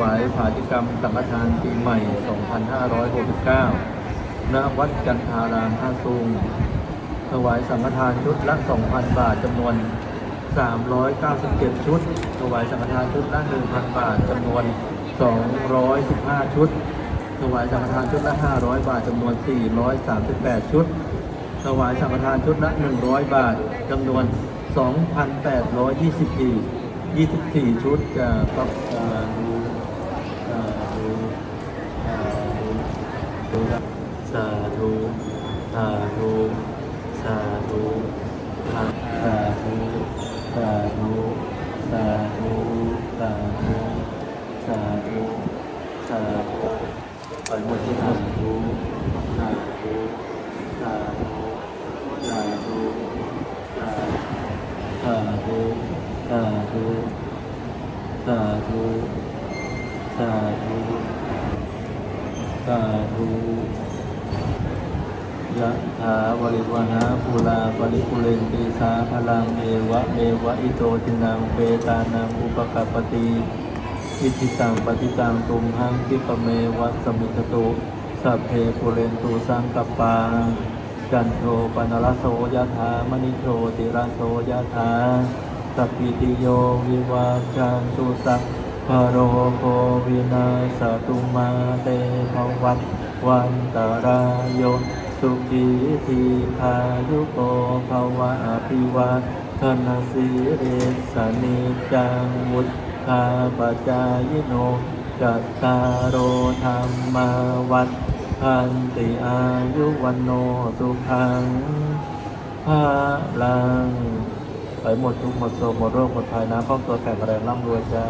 วายผาธิกรรมสังฆทานปีใหม่ 2569 ณ วัดจันทารามท่าซุงถวายสังฆทานชุดละ 2,000 บาทจำนวน 397 ชุด ถวายสังฆทานชุดละ 1,000 บาทจำนวน 215 ชุด ถวายสังฆทานชุดละ 500 บาทจำนวน 438 ชุด ถวายสังฆทานชุดละ 100 บาทจำนวน 2,824 24 ชุดจะต้อง สาธุสาธุสาธุสาธุสาธุสาธุสาธุสาธุสาธุไปหมดที่สาธุสาธุสาธุสาธุสาธุสาธุสาธุสาธุสาธุ ยะถาวริวหาภูลาปริปุเรนติสาพลังเอวะเมวะอิโตจินังเปตานังอุปกัปปติอิทิตังปฏิตังตุมหังคิปเมวัสสมิจตุสัพเพปุเรนตุสังกปาจันโทปนรสโสยถามณิโชติระโสยถาสัพพิติโยวิวาจันตุสัพพโรโควินาสตุมาเตภวัตวันตรายโย สุขีทีพายุโกภวะอภิวาทนาสีเรสนิจังวุฒาปจายโนจัตตารโอธรรมาวัฏพันติอายุวันโนสุขังภาลังไปหมดทุกหมดโศกหมดโรคหมดภัยนะครอบตัวแข็งแรงร่ำรวยจ้า